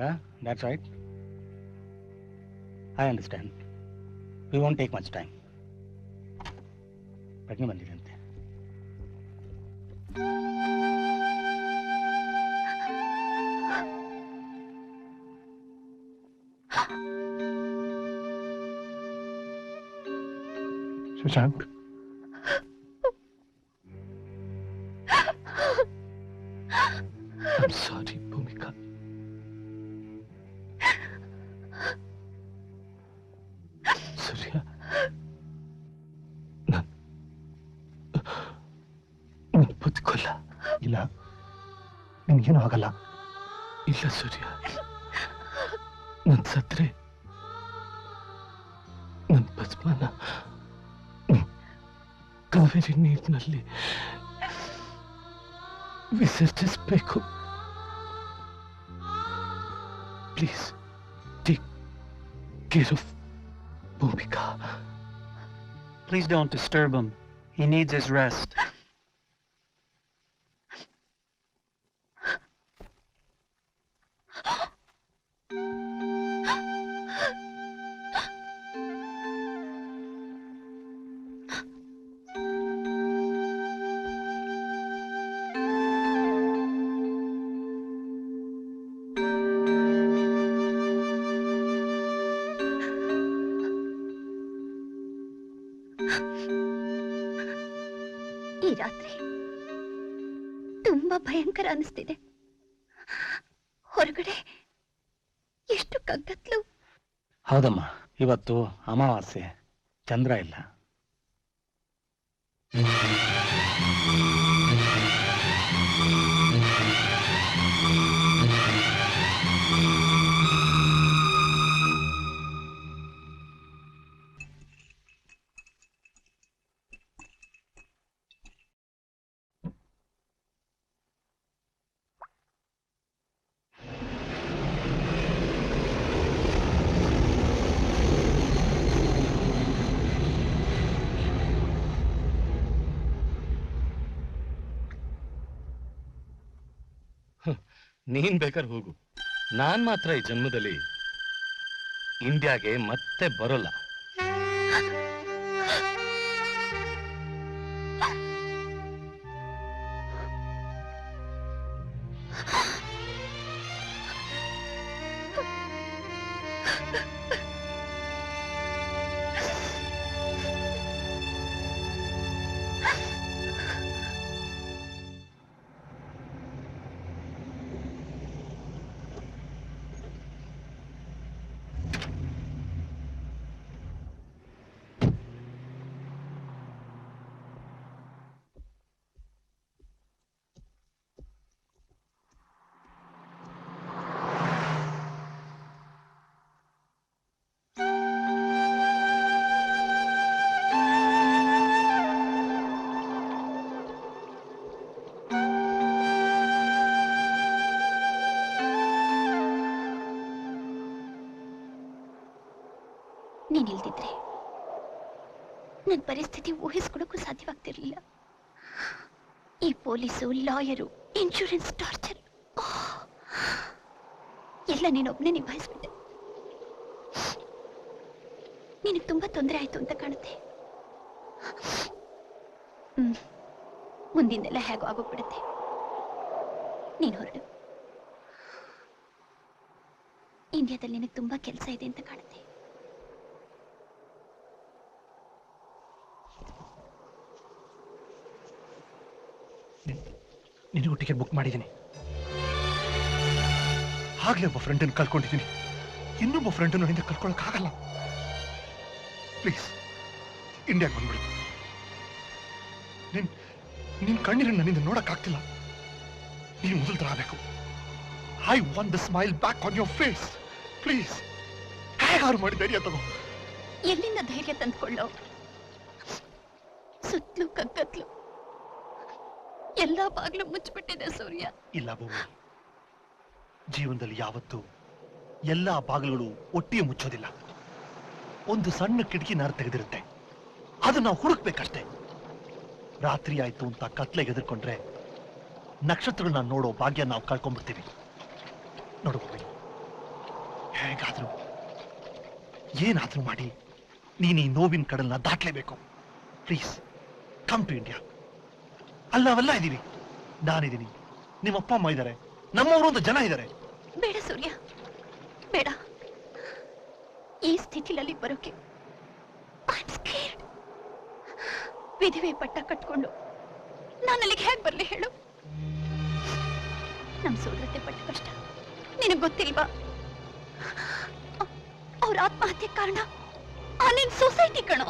Yeah, that's right. I understand. We won't take much time. ಪ್ರಜ್ಞೆ ಬಂದಿದೆ ಅಂತೆ ಶಶಾಂಕ್ ಸೂರ್ಯ. ಬದುಕೋಲ್ಲ ಇಲ್ಲ, ನಿನ್ಗೇನು ಆಗಲ್ಲ. ಇಲ್ಲ ಸೂರ್ಯ. ನನ್ ಸತ್ರೆ, ನನ್ ಭಸ್ಮನ ಕಾವೇರಿ ನೀರಿನಲ್ಲಿ ವಿಸರ್ಜಿಸ್ಬೇಕು. Please, take care of Bhumika. Please don't disturb him. He needs his rest. ತುಂಬಾ ಭಯಂಕರ ಅನಿಸ್ತಿದೆ. ಹೊರಗಡೆ ಎಷ್ಟು ಕಗ್ಗತ್ಲು. ಹೌದಮ್ಮ ಇವತ್ತು ಅಮಾವಾಸ್ಯೆ ಚಂದ್ರ ಇಲ್ಲ. ನೀನ್ ಬೇಕಾದ್ರೆ ಹೋಗು. ನಾನ್ ಮಾತ್ರ ಈ ಜನ್ಮದಲ್ಲಿ ಇಂಡಿಯಾಗೆ ಮತ್ತೆ ಬರೋಲ್ಲ. ನೀನಿಲ್ದಿದ್ರೆ ನನ್ನ ಪರಿಸ್ಥಿತಿ ಊಹಿಸ್ಕೊಡಕ್ಕೂ ಸಾಧ್ಯವಾಗ್ತಿರ್ಲಿಲ್ಲ. ಈ ಪೊಲೀಸು, ಲಾಯರು ಇನ್ಶೂರೆನ್ಸ್ ಟಾರ್ಚರ್ ಎಲ್ಲ ನೀನೊಬ್ನೇ ನಿಭಾಯಿಸ್ಬಿಟ್ಟೆ. ನಿನಗೆ ತುಂಬಾ ತೊಂದರೆ ಆಯ್ತು ಅಂತ ಕಾಣುತ್ತೆ. ಹ್ಮ್, ಮುಂದಿಂದೆಲ್ಲ ಹೇಗೋ ಆಗೋಗ್ಬಿಡುತ್ತೆ. ನೀನು ಹೊರಡು. ಇಂಡಿಯಾದಲ್ಲಿ ನಿನಗೆ ತುಂಬಾ ಕೆಲಸ ಇದೆ ಅಂತ ಕಾಣುತ್ತೆ. ನಿನಗೂ ಟಿಕೆಟ್ ಬುಕ್ ಮಾಡಿದ್ದೀನಿ. ಹಾಗೆ ಒಬ್ಬ ಫ್ರೆಂಡನ್ನು ಕಳ್ಕೊಂಡಿದ್ದೀನಿ. ಇನ್ನೊಬ್ಬ ಫ್ರೆಂಡನ್ನು ಹಿಂದೆ ಕಳ್ಕೊಳ್ಳೋಕ್ಕಾಗಲ್ಲ ಪ್ಲೀಸ್ ಇಂಡಿಯಾಗೆ ಬಂದ್ಬಿಡು. ನಿನ್ ನಿನ್ನ ಕಣ್ಣೀರನ್ನು ನನ್ನಿಂದ ನೋಡಕ್ಕಾಗ್ತಿಲ್ಲ. ನೀನು ಮೊದಲು ತರಬೇಕು I want the smile back on your face please ಹೇಗಾರು ಮಾಡಿ ಧೈರ್ಯ ತಗೋ. ಎಲ್ಲಿಂದ ಧೈರ್ಯ ತಂದ್ಕೊಳ್ಳೋ? ಸುತ್ತಲೂ ಕಗ್ಗತ್ಲು ಎಲ್ಲಾ ಬಾಗ್ಲು ಮುಚ್ಚಿಬಿಟ್ಟಿದೆ ಸೂರ್ಯ. ಇಲ್ಲ ಭೂಮಿ. ಜೀವನದಲ್ಲಿ ಯಾವತ್ತು ಎಲ್ಲಾ ಬಾಗಿಲುಗಳು ಒಟ್ಟಿಗೆ ಮುಚ್ಚೋದಿಲ್ಲ. ಒಂದು ಸಣ್ಣ ಕಿಟಕಿ ನಾರು ತೆಗೆದಿರುತ್ತೆ. ಅದನ್ನ ನಾವು ಹುಡುಕ್ಬೇಕಷ್ಟೇ. ರಾತ್ರಿ ಆಯ್ತು ಅಂತ ಕತ್ಲೆಗೆ ಎದುರ್ಕೊಂಡ್ರೆ ನಕ್ಷತ್ರಗಳನ್ನ ನೋಡೋ ಭಾಗ್ಯ ನಾವು ಕಳ್ಕೊಂಡ್ಬಿಡ್ತೀವಿ. ನೋಡು ಭೂಮಿ, ಹೇಗಾದ್ರೂ ಏನಾದ್ರೂ ಮಾಡಿ ನೀನು ಈ ನೋವಿನ ಕಡಲ್ನ ದಾಟ್ಲೇಬೇಕು. ಪ್ಲೀಸ್ ಕಮ್ ಟು ಇಂಡಿಯಾ ಅಲ್ಲವೆಲ್ಲ ಇದ್ದೀವಿ ನಾನಿದ್ದೀನಿ ನಿಮ್ಮ ಅಪ್ಪ ಅಮ್ಮ ಇದ್ದಾರೆ ನಮ್ಮವರು ಒಂದು ಜನ ಇದ್ದಾರೆ ಬೇಡ ಸೂರ್ಯ. ಬೇಡ. ಈ ಸ್ಥಿತಿಲಲ್ಲಿ ಬರೋಕೆ. ವಿಧವೆ ಪಟ್ಟ ಕಟ್ಕೊಂಡು ನಾನು ಅಲ್ಲಿಗೆ ಹೇಗೆ ಬರ್ಲಿ ಹೇಳು? ನಮ್ಮ ಸೋದರತೆ ಪಟ್ಟ ಕಷ್ಟ. ನಿನಗೆ ಗೊತ್ತಿಲ್ವಾ? ಅವ್ರ ಆತ್ಮಹತ್ಯೆ ಕಾರಣ ಆ ನಿನ್ ಸೊಸೈಟಿ ಕಣೋ.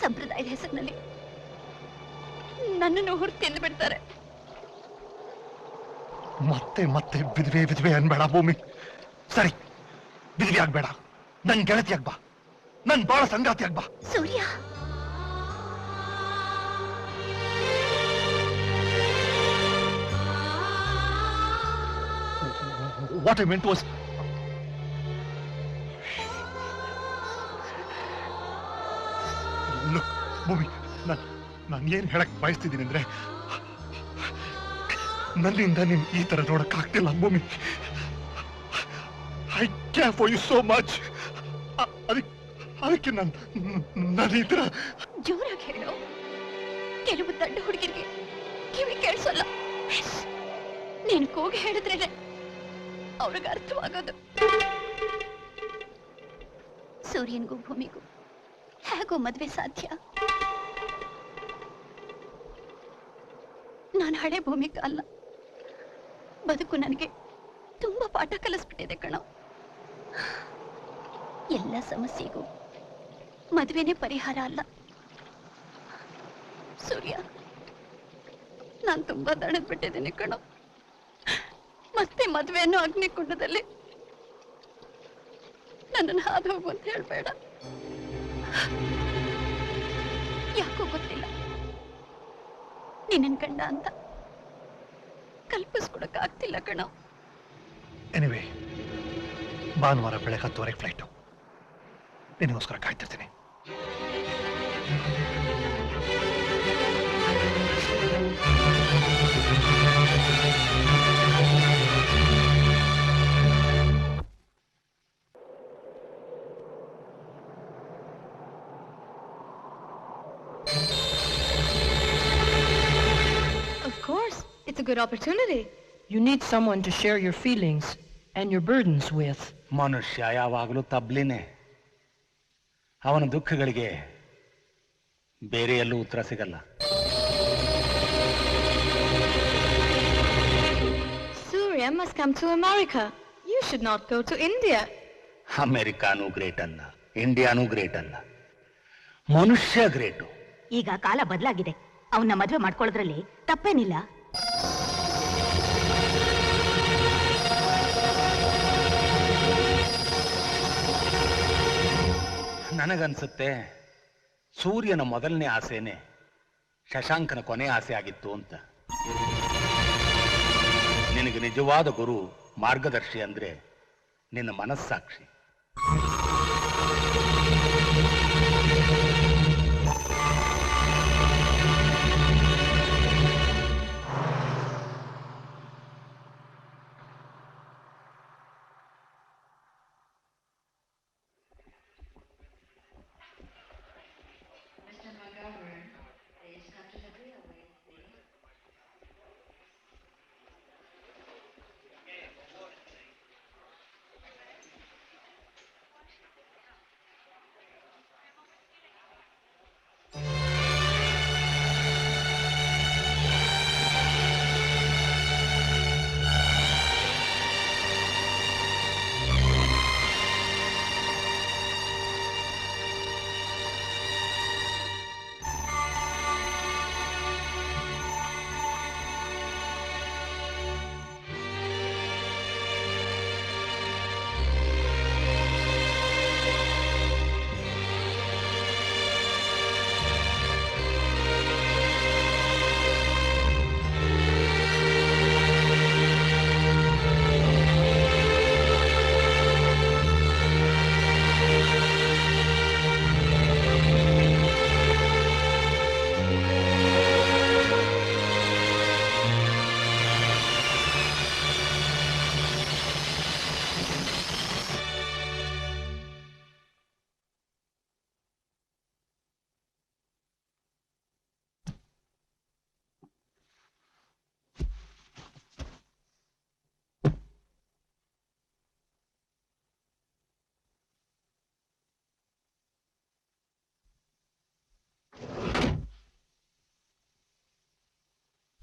ಸಂಪ್ರದಾಯದ ಹೆಸರಿನಲ್ಲಿ ನನ್ನನ್ನು ಹುರ್ ತಿಂದು ಬಿಡ್ತಾರೆ. ಮತ್ತೆ ಮತ್ತೆ ಬಿದ್ವೆ ಬಿದ್ವೆ ಅನ್ಬೇಡ ಭೂಮಿ. ಸರಿ ಬಿದ್ವೆ ಆಗ್ಬೇಡ. ನನ್ ಗೆಳತಿ ಆಗ್ಬಾ. ನನ್ ಬಾಳ ಸಂಗಾತಿ ಆಗ್ಬಾ. Surya! What I meant was look Bhumi ನಾನು ನಾನು ಏನು ಹೇಳಕ್ ಬಯಸ್ತಿದ್ದೀನಿ ಅಂದ್ರೆ, ನನ್ನಿಂದ ನಿನ್ ಈ ತರ ನೋಡಕ್ ಆಗ್ತಿಲ್ಲ Bhumi I care for you so much ಅದಕ್ಕೆ ನಾನು ನಾನು ಈ ತರ ಜೋರಾಗಿ ಹೇಳು. ಕೆಲವು ದಂಡ ಹುಡುಗಿರಿಗೆ ಕಿವಿ ಕೇಳಿಸಲ್ಲ ನೀನು ಕೂಗಿ ಹೇಳಿದ್ರೇನೆ ಅವ್ರಿಗೆ ಅರ್ಥವಾಗೋದು. ಸೂರ್ಯನಿಗೂ ಭೂಮಿಗೂ ಹೇಗೋ ಮದ್ವೆ ಸಾಧ್ಯ. ನಾನು ಹಳೆ ಭೂಮಿಕ ಅಲ್ಲ. ಬದುಕು ನನಗೆ ತುಂಬಾ ಪಾಠ ಕಲಿಸ್ಬಿಟ್ಟಿದೆ ಕಣ. ಎಲ್ಲ ಸಮಸ್ಯೆಗೂ ಮದುವೆನೇ ಪರಿಹಾರ ಅಲ್ಲ. ಸೂರ್ಯ, ನಾನು ತುಂಬಾ ದಣದ್ ಬಿಟ್ಟಿದ್ದೀನಿ ಕಣ. ಮತ್ತೆ ಮದುವೆಯನ್ನು ಅಗ್ನಿಕುಂಡದಲ್ಲಿ ನನ್ನನ್ನು ಹಾದು ಹೋಗು ಅಂತ ಹೇಳ್ಬೇಡ. ಯಾಕೋ ಗೊತ್ತಿಲ್ಲ. ನಿನ್ನನ್ ಕಂಡ ಅಂತ ಕಲ್ಪಿಸ್ಕೊಡಕ್ ಆಗ್ತಿಲ್ಲ ಕಣ. ಎನಿವೆ ಭಾನುವಾರ ಬೆಳಗ್ಗೆ ಹತ್ತುವರೆಗೆ ಫ್ಲೈಟು ನಿನಗೋಸ್ಕರ ಕಾಯ್ತಿರ್ತೀನಿ. It's a good opportunity. You need someone to share your feelings and your burdens with. ಮನುಷ್ಯ ಯಾವಾಗಲೂ ತಬ್ಲಿನೇ ಅವನ ದುಃಖಗಳಿಗೆ ಬೇರೆ ಎಲ್ಲೂ ಉತ್ತರ ಸಿಗಲ್ಲ Surya must come to America. You should not go to India. ಅಮೆರಿಕಾನೂ ಗ್ರೇಟ್ ಅಲ್ಲ ಇಂಡಿಯಾನೂ ಗ್ರೇಟ್ ಅಲ್ಲ ಮನುಷ್ಯ ಗ್ರೇಟು ಈಗ ಕಾಲ ಬದಲಾಗಿದೆ ಅವನ್ನ ಮದುವೆ ಮಾಡ್ಕೊಳ್ಳೋದ್ರಲ್ಲಿ ತಪ್ಪೇನಿಲ್ಲ ನನಗನ್ಸುತ್ತೆ, ಸೂರ್ಯನ ಮೊದಲನೇ ಆಸೆನೆ ಶಶಾಂಕನ ಕೊನೆ ಆಸೆ ಆಗಿತ್ತು ಅಂತ. ನಿನಗೆ ನಿಜವಾದ ಗುರು ಮಾರ್ಗದರ್ಶಿ ಅಂದ್ರೆ ನಿನ್ನ ಮನಸ್ಸಾಕ್ಷಿ.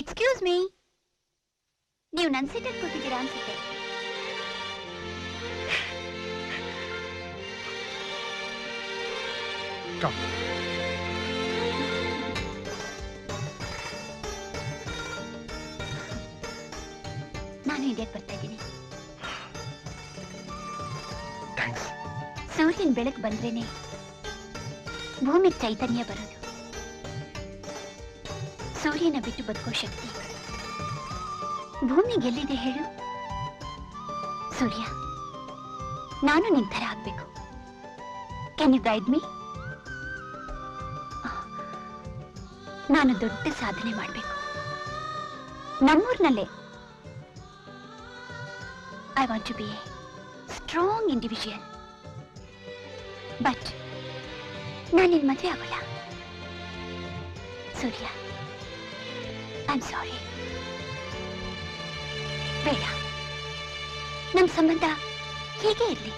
ಎಕ್ಸ್ಕ್ಯೂಸ್ ಮೀ ನೀವು ನನ್ನ ಸೀಟಲ್ಲಿ ಕೂತಿದ್ದೀರಾ ಅನ್ಸುತ್ತೆ. Come. ನಾನು ಇಂಡಿಯಾಕ್ಕೆ ಬರ್ತಾ ಇದ್ದೀನಿ. ಸೂರ್ಯನ್ ಸೂರ್ಯನ ಬೆಳಕು ಬಂದ್ರೇನೆ ಭೂಮಿಗೆ ಚೈತನ್ಯ ಬರೋದು. ಸೂರ್ಯನ ಬಿಟ್ಟು ಬದುಕೋ ಶಕ್ತಿ. ಭೂಮಿ ಗೆಲ್ಲಿದೆ ಹೇಳು? ಸೂರ್ಯ, ನಾನು ನಿನ್ ಥರ ಆಗ್ಬೇಕು. ಕ್ಯಾನ್ ಯು ಗೈಡ್ ಮೀ ನಾನು ದೊಡ್ಡ ಸಾಧನೆ ಮಾಡಬೇಕು. ನಮ್ಮೂರಿನಲ್ಲೇ. I want to be a strong individual but ನಾನು ನಿನ್ ಮದುವೆ ಆಗೋಲ್ಲ. ಸೂರ್ಯ. ಐ ಸಾರಿ ಬೇಡ. ನಮ್ಮ ಸಂಬಂಧ ಹೇಗೆ ಇರಲಿ?